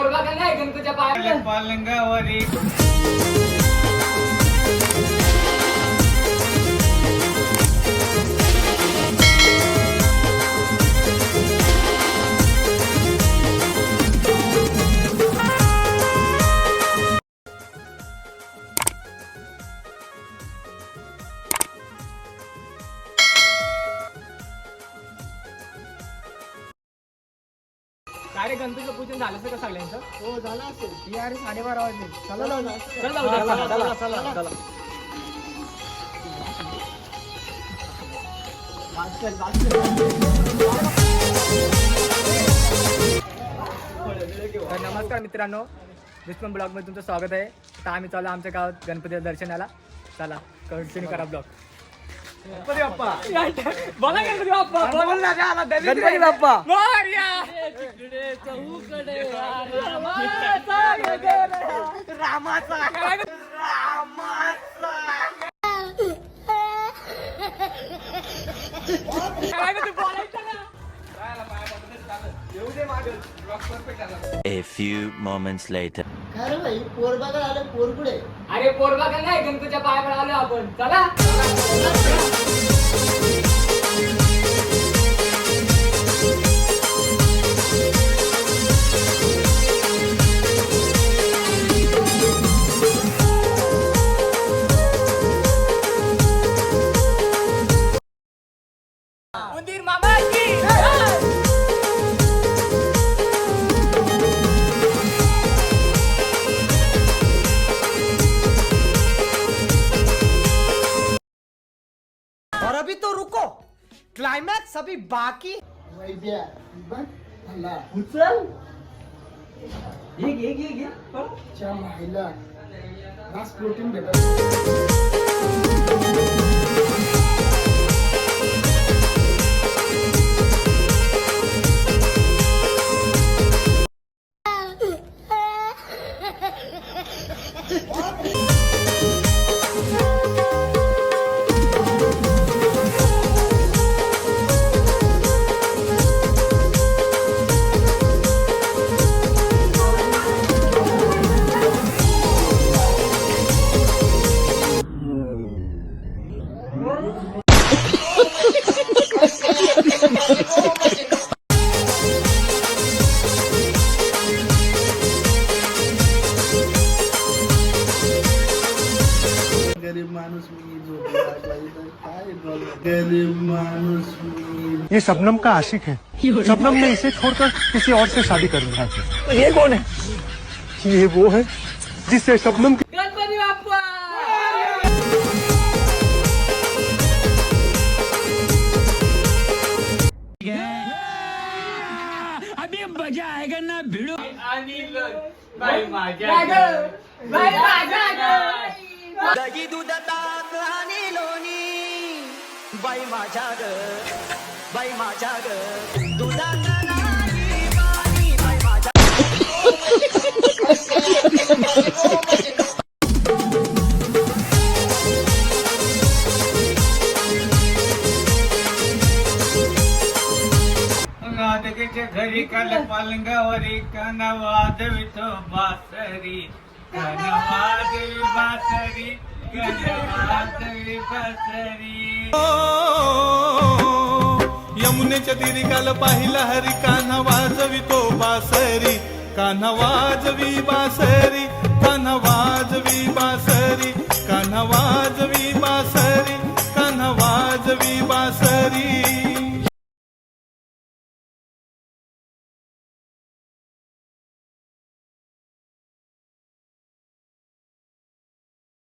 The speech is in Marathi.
पोरगा का नाही गणपतीच्या पाया पालंगावरी. काय रे गणपतीचं पूजन झालं का सगळ्यांचं? हो झाला असेल. यार साडेबारा वाजले. चला. चल जाऊ दे, चला, चला, चला. तर नमस्कार मित्रांनो विस्मन ब्लॉगमध्ये तुमचं स्वागत आहे. आता आम्ही चालू आमच्या गावात गणपती दर्शनाला. चला कंटिन्यू करा ब्लॉग. गणपती बाप्पा बोला गणपती बाप्पा रे. गणपती बाप्पा. ना? A few moments later. रे भाई पोर बघा आलं पोर कुठे? अरे पोरगा का नाही गणपतीच्या पाया पडायला आलो आपण. चला. अभी तो रुको। क्लाइमैक्स अभी बाकी। उचल। च्या माईला रास प्रोटीन भेटत गरीब माणूस मी काय गरीब माणूस मी ये शबनम का आशिक है। शबनम ने इसे छोड़कर किसी और से शादी कर लिया तो ये कौन है? ये वो है जिससे शबनम की गणपती बाप्पा! आणि लोक बाई माझ्या ग, बाई माझ्या ग. दही दूध ताक आणि लोणी. बाई माझ्या ग बाई माझ्या ग. दुधात नाही पाणी बाई माझ्या घरी काल पालंगावरी काना वाजवितो बासरी. यमुनेच्या तिरी काल पाहिला हरी कान्हा वाजवितो बासरी कान्हा वाजवी बासरी कान्हा बासरी कान्हा वाजवी बासरी कान्हा वाजवी बासरी।